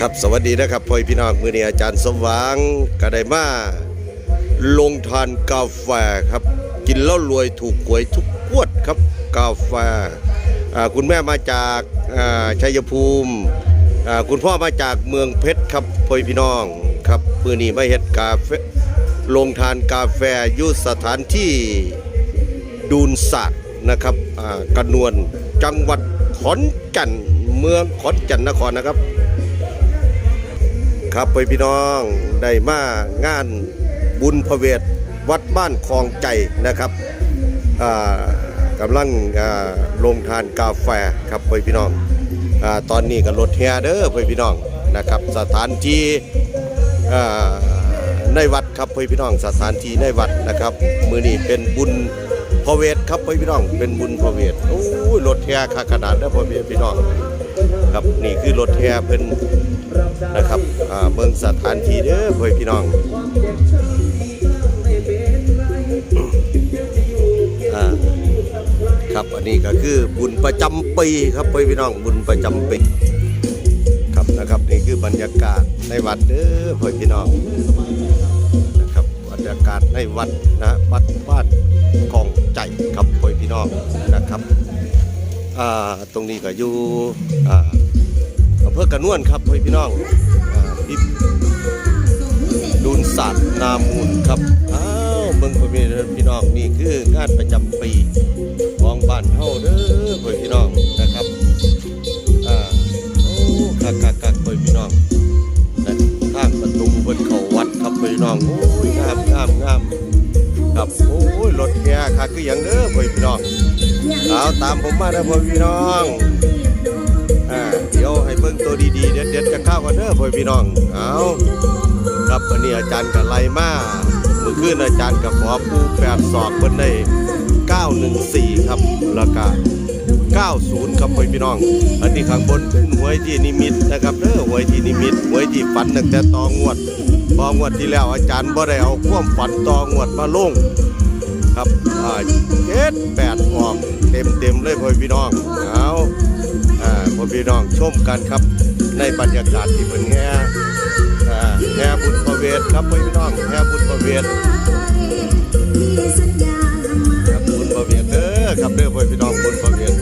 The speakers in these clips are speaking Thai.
ครับสวัสดีนะครับพ่อพี่น้องมือนี้อาจารย์สมหวังก็ได้มาลงทานกาแฟครับ กินแล้วรวยถูกหวยทุกขวดครับกาแฟคุณแม่มาจากชัยภูมิคุณพ่อมาจากเมืองเพชรครับพ่อพี่น้องครับมือนี้มาเฮ็ดกาแฟลงทานกาแฟอยุสถานที่ดูนสะนะครับอ่ากระนวลจังหวัดขอนแก่นเมืองขอนแก่นนครนะครับ ครับไปพี่น้องได้มางานบุญพระเวทวัดบ้านคลองใจนะครับกำลังลงทานกาแฟครับไปพี่น้องอตอนนี้ก็รถแฮเด้อไปพี่น้องนะครับ สถานที่ในวัดครับไปพี่น้องสถานที่ในวัดนะครับ มือนี้เป็นบุญพระเวทครับไปพี่น้อง เป็นบุญพระเวทโอ้ยรถแฮค่ขนาดเด้อพ่อพี่น้อง ครับนี่คือรถแฮเพิ่น นะครับเมืองสถานที่เด้อพ่อพี่น้องครับอันนี้ก็คือบุญประจำปีครับพ่อพี่น้องบุญประจำปีครับนะครับนี่คือบรรยากาศในวัดเด้อพ่อพี่น้องนะครับบรรยากาศในวัดนะวัดบ้านกองใจครับพ่อพี่น้องนะครับตรงนี้ก็อยู่อ่า เภอกระนวนครับพี่น้องอ่าพี่ดูนศาสตร์นามูลครับอ้าวเมืองพ่อแม่พี่น้องนี่คืองานประจำปีของบ้านเฮาเด้อพ่อพี่น้องนะครับอ่าโอ้คักคักคักพ่อพี่น้องนั่นทางประตูบนเขาวัดครับพ่อพี่น้องโอ้ยงามงามงามครับโอ้ยรถแห่คักคืออย่างเด้อพ่อพี่น้องเอาตามผมมาเด้อพ่อพี่น้อง อ่าเดี๋ยวให้เบิ่งตัวดีๆ เด็ดๆจะเข้ากันเด้อพ่อพี่น้อง เอาครับวันนี้อาจารย์กับไลมาเมื่อคืนอาจารย์กับขอปูแปดศอกเพิ่นได้914 ครับแล้วก็90 ครับพ่อพี่น้อง อันนี้ข้างบนเป็นหวยที่นิมิตนะครับเด้อหวยที่นิมิตหวยที่ฝันตั้งแต่ตองวดตองวดที่แล้วอาจารย์บ่ได้เอาความฝันตองวดมาลงครับอ่าเจ็ดแปดออกเต็มเต็มเลยพ่อพี่น้อง เอา พ่อพี่น้องชมกันครับ ในบรรยากาศที่เป็นแห่อ่าแห่บุญประเวทครับพ่อพี่น้องแห่บุญประเวทครับบุญประเวทเด้อครับเด้อพ่อพี่น้องบุญประเวท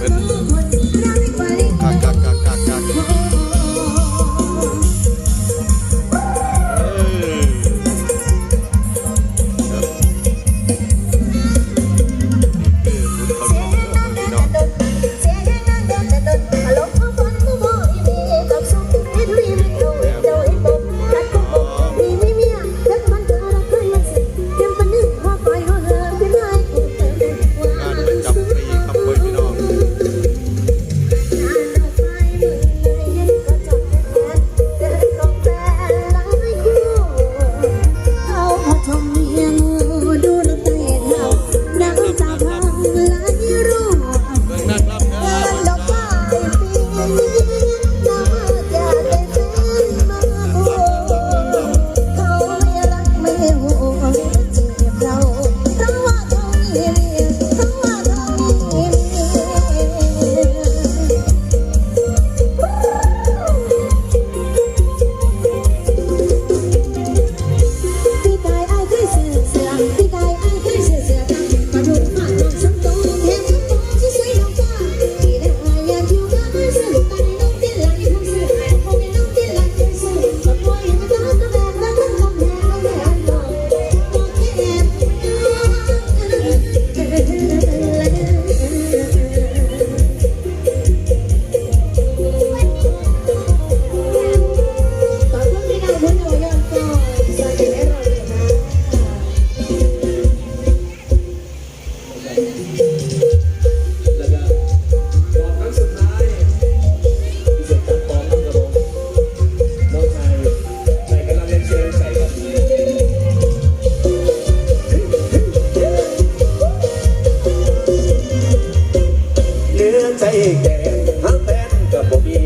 แก่ทั้แฟนกับบ่มี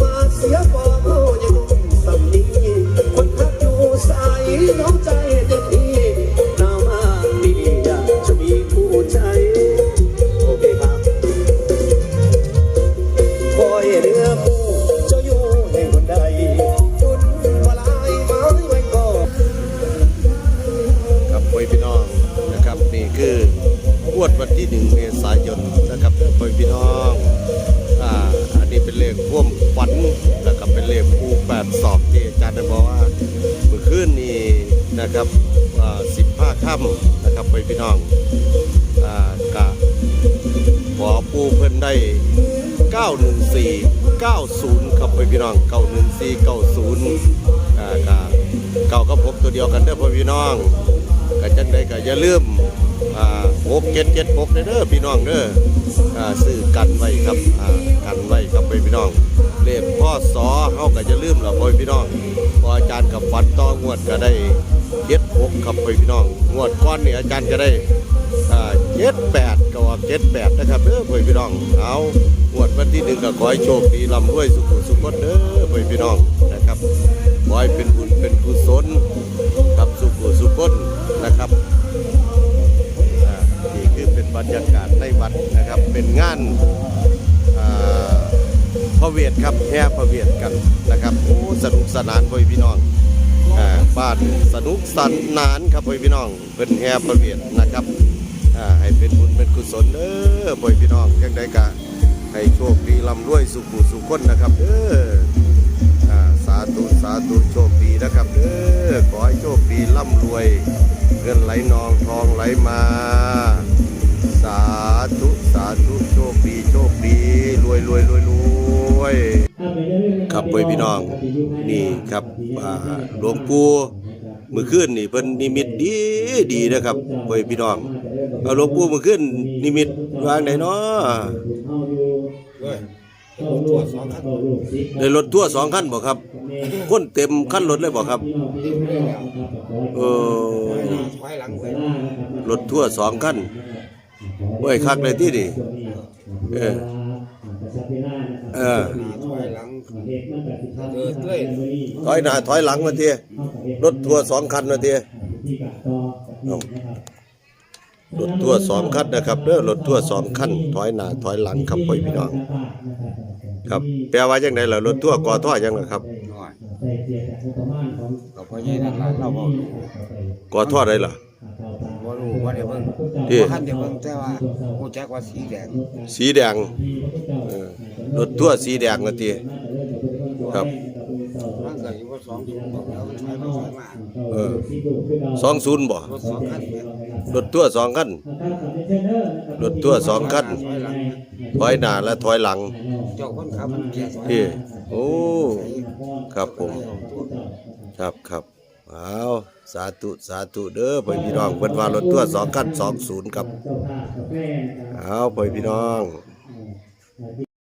มาเสียพอเขายังนุ่มสำนทักอยู่สายน้อใจเะดีนามาดีอยากจะมีผู้ใจ โอเคครับคอยเรือผู้จ้อยู่ในคนใดคุณมาลายไม้ไว้ก่อนครับโอ้ยพี่น้องนะครับนี่คือ วดวันที่หนึ่งเมษายนนะครับเพื่อนพี่น้องอ่าอันนี้เป็นเลขร่วมฝันนะครับเป็นเลขคูแปดสอบที่อาจารย์ได้บอกว่าเมื่อคืนนี้นะครับอ่าสิบห้าค่ำนะครับไปพี่น้องอ่ากะขอปูเพิ่นได้ 914 90 ครับไปพี่น้อง 914 90อ่ากะเก่าก็พบตัวเดียวกันเด้อพ่อพี่น้องกะจังได้กะอย่าลืม อ่า6 7 7 6เด้อพี่น้องเด้อซื้อกันไว้ครับกันไว้ครับไปพี่น้องเลขพ่อสอเฮาก็จะลืมล่ะพ่อพี่น้องพออาจารย์กับฟันต่องวดก็ได้เจ็ดหกครับพ่อพี่น้องงวดก้อนนี่อาจารย์ก็ได้เจ็ดแปดก็ว่าเจ็ดแปดนะครับเด้อพ่อพี่น้องเอางวดวันที่หนึ่งก็ขอให้โชคดีร่ำรวยสุขสุขคนเด้อพ่อพี่น้องนะครับขอให้เป็นบุญเป็นกุศลกับสุขสุขคนนะครับ รรยากาศในวัดนะครับ เป็นงานอ่าพระเวทครับแห่พระเวทกันนะครับโอ้สนุกสนานพ่อพี่น้องอ่าบ้านสนุกสนานครับพ่อพี่น้อง เป็นแห่พระเวทนะครับอ่าให้เป็นบุญเป็นกุศลเด้อพ่อพี่น้องยังได้กะให้โชคดีร่ำรวยสุขุสุขคนนะครับเด้ออสาธุสาธุโชคดีนะครับเด้อขอให้โชคดีร่ำรวยเงินไหลนองทองไหลมา สาธุสาธุโชคดีโชคดีรวยรวยรวยรวยครับไปพี่น้องนี่ครับอ่าหลวงปู่มื่อคืนนี่เพิ่นนิมิตดีดีนะครับไปพี่น้องเอาหลวงปู่มื่อคืนนิมิตวางไหนเนาะได้รถทั่วสองคันบ่ครับคนเต็มคันรถเลยบ่ครับเออรถทั่วสองคัน โอ้ยคักเลยที่นี่เออเออถอยหลังเดินด้วยถอยหน้าถอยหลังมาทีรถทัวร์สองคันมาทีรถทัวร์สองคันนะครับเด้อรถทัวร์สองคันถอยหน้าถอยหลังครับพ่อพี่น้อง ครับแปลว่าจังไดล่ะรถทัวร์กอท่อยังล่ะครับหน่อยก็พอใหญ่นั่นล่ะเราบ่รู้กอท่อได้ล่ะบ่ รู้ว่าได้เบิ่งที่บ่ทันได้เบิ่งแต่ว่าฮู้จักว่าสีแดงสีแดงเออรถทัวร์สีแดงมาทีครับ มันก็อยู่ว่าสองถุงบอกแล้วมันถอยมาถอยมาเออสองศูนย์บ่รถสองคันแม่นรถทัวร์สองคันรถทัวร์สองคันถอยหลังถอยหน้าและถอยหลังเจ้าคนขับมันเกียร์ที่โอ้ ครับผม ครับครับ เอาสาธุสาธุเด้อพ่อพี่น้องเพิ่นว่ารถตัวสองคันสองศูนย์ครับเอาพ่อพี่น้อง